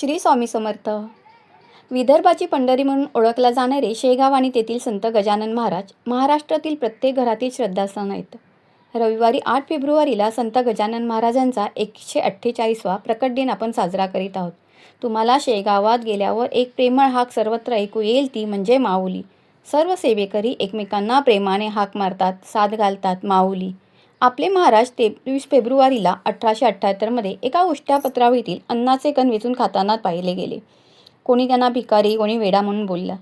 श्री स्वामी समर्थ. विदर्भाची पंढरी म्हणून ओळखला जाणारे शेगाव आणि तेथील संत गजानन महाराज महाराष्ट्रातील प्रत्येक घरातील श्रद्धास्थान आहेत. रविवारी आठ फेब्रुवारीला संत गजानन महाराजांचा एकशे अठ्ठेचाळीसवा प्रकट दिन आपण साजरा करीत आहोत. तुम्हाला शेगावात गेल्यावर एक प्रेमळ हाक सर्वत्र ऐकू येईल ती म्हणजे माऊली. सर्व सेवेकरी एकमेकांना प्रेमाने हाक मारतात साथ घालतात माऊली. आपले महाराज तेवीस फेब्रुवारीला अठराशे अठ्ठ्याहत्तरमध्ये एका उष्ट्यापत्रावरील अन्नाचे कण वेचून खाताना पाहिले गेले. कोणी त्यांना भिकारी कोणी वेडा म्हणून बोललं.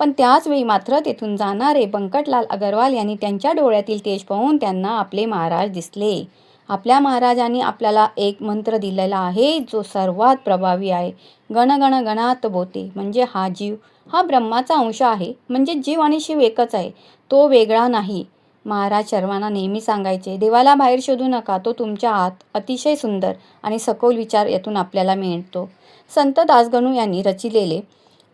पण त्याचवेळी मात्र तेथून जाणारे बंकटलाल अगरवाल यांनी त्यांच्या डोळ्यातील तेज पाहून त्यांना आपले महाराज दिसले. आपल्या महाराजांनी आपल्याला एक मंत्र दिलेला आहे जो सर्वात प्रभावी आहे. गण गण गणात बोते म्हणजे हा जीव. हा ब्रह्माचा अंश आहे म्हणजे जीव आणि शिव एकच आहे. तो वेगळा नाही. महाराज शर्वांना नेहमी सांगायचे देवाला बाहेर शोधू नका तो तुमच्या आत अतिशय सुंदर आणि सखोल विचार यातून आपल्याला मिळतो. संत दासगणू यांनी रचिलेले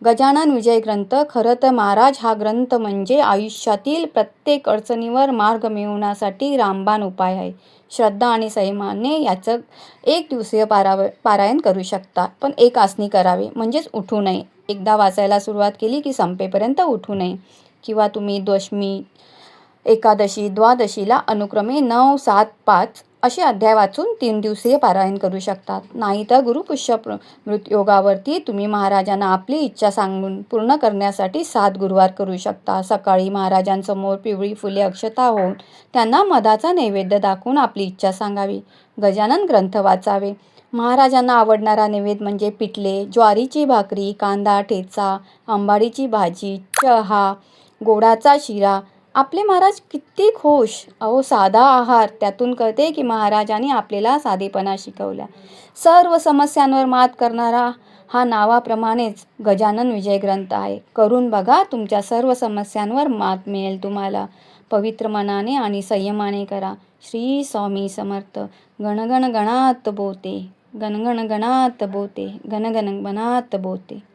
गजानन विजय ग्रंथ खरं तर महाराज हा ग्रंथ म्हणजे आयुष्यातील प्रत्येक अडचणीवर मार्ग मिळवण्यासाठी रामबाण उपाय आहे. श्रद्धा आणि संयमाने याचं एक दिवसीय पाराव पारायण करू शकता पण एक आसनी करावे म्हणजेच उठू नये. एकदा वाचायला सुरुवात केली की संपेपर्यंत उठू नये. किंवा तुम्ही दशमी एकादशी द्वादशीला अनुक्रमे नऊ सात पाच असे अध्याय वाचून तीन दिवसीय पारायण करू शकतात. नाही तर गुरुपुष्य प्र योगावरती तुम्ही महाराजांना आपली इच्छा सांगून पूर्ण करण्यासाठी सात गुरुवार करू शकता. सकाळी महाराजांसमोर पिवळी फुले अक्षता होऊन त्यांना मधाचा नैवेद्य दाखवून आपली इच्छा सांगावी. गजानन ग्रंथ वाचावे. महाराजांना आवडणारा नैवेद्य म्हणजे पिठले ज्वारीची भाकरी कांदा ठेचा आंबाडीची भाजी चहा गोडाचा शिरा आपले महाराज किती खुश. अहो साधा आहार. त्यातून कळते की महाराजांनी आपल्याला साधेपणा शिकवल्या सर्व समस्यांवर मात करणारा हा नावाप्रमाणेच गजानन विजय ग्रंथ आहे. करून बघा तुमच्या सर्व समस्यांवर मात मिळेल तुम्हाला. पवित्र मनाने आणि संयमाने करा. श्री स्वामी समर्थ. गणगण गणात बोते. गणगण गणात बोते. गणगण गणात बोते.